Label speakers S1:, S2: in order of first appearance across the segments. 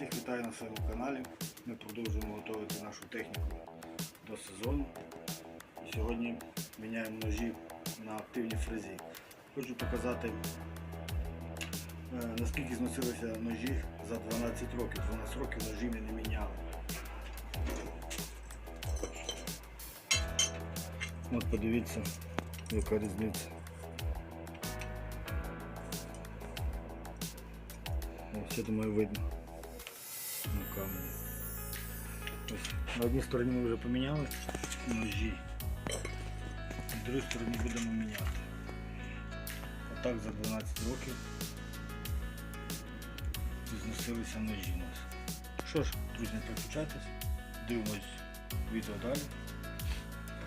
S1: Всіх вітаю на своєму каналі. Ми продовжуємо готувати нашу техніку до сезону. І сьогодні міняємо ножі на активній фрезі. Хочу показати, е, наскільки зносилися ножі за 12 років. 12 років ножі ми не міняли. От подивіться, яка різниця. Ось, я думаю, видно на. Ось, на одній стороні ми вже поміняли ножі, на другій стороні будемо міняти. Отак за 12 років зносилися ножі у нас. Що ж, друзі, не переключайтесь, дивимось відео далі.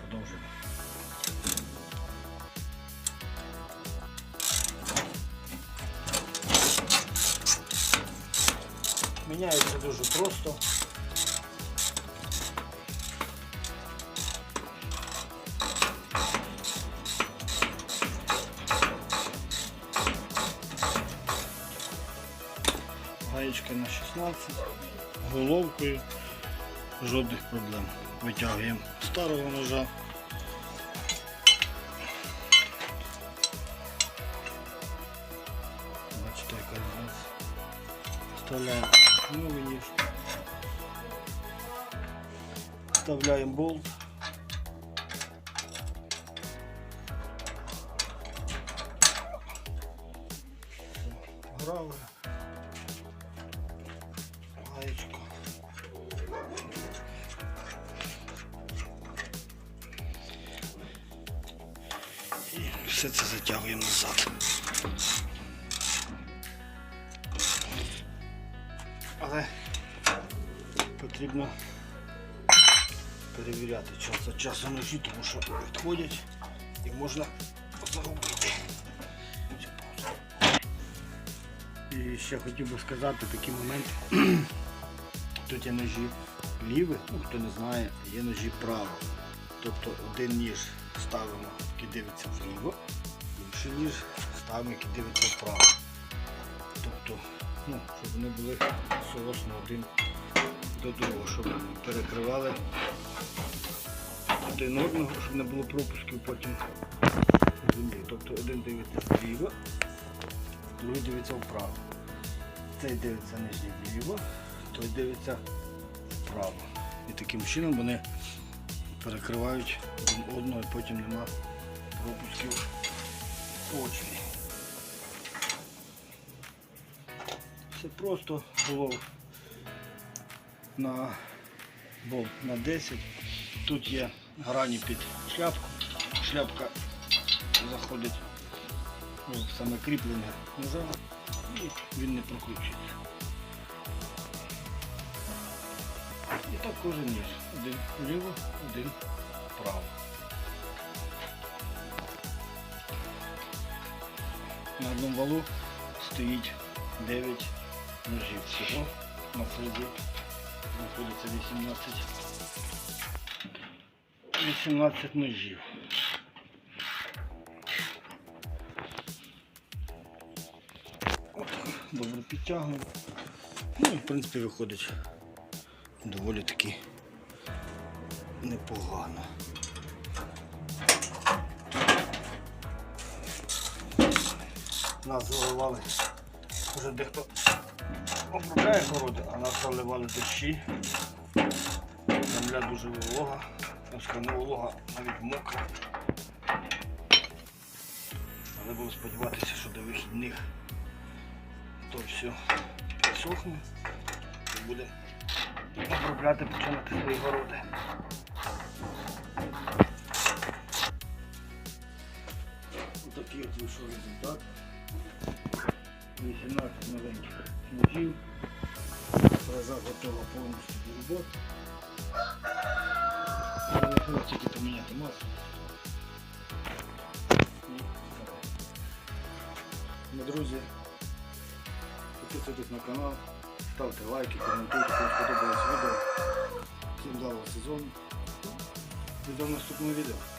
S1: Продовжуємо. Міняється дуже просто. Гаєчка на 16, головкою, жодних проблем. Витягуємо старого ножа. Бачите, яка. Вставляємо Вставляємо болт. Гравер. Гаєчка. І все це затягуємо назад. Але потрібно перевіряти час за часом ножі, тому що відходять і можна загубити. І ще хотів би сказати такий момент. Тут є ножі ліві, ну хто не знає, є ножі право. Тобто один ніж ставимо, який дивиться вліво, інший ніж ставимо, який дивиться вправо. Тобто, ну, щоб вони були соосно один до другого, щоб перекривали один одного, щоб не було пропусків потім землі. Тобто один дивиться вліво, другий дивиться вправо. Цей дивиться нижній вліво, той дивиться вправо. І таким чином вони перекривають один одного і потім нема пропусків очі. Все просто було на болт на 10. Тут є грані під шляпку. Шляпка заходить ну, саме кріплення ножа і він не прокручується. І так кожен ніж. Один вліво, один вправо. На одному валу стоїть 9 ножів всього. На фрезі знаходиться 18, 18 ножів. Добре підтягуємо. Ну і в принципі виходить доволі таки непогано. Нас заливали, вже дехто обробляє городи, а нас заливали дощі. Земля дуже волога, не волога навіть мокра. Але будемо сподіватися, що до вихідних то все підсохне і буде обробляти, починати свої городи. Отакий от вийшов результат. 18 маленьких ножів. Фреза готова повністю до роботи. Залишилось тільки поміняти масло. І все. Ну, друзі, підписуйтесь на канал, ставте лайки, коментуйте, кому сподобалось відео. Всім вдалого сезону. До наступного відео.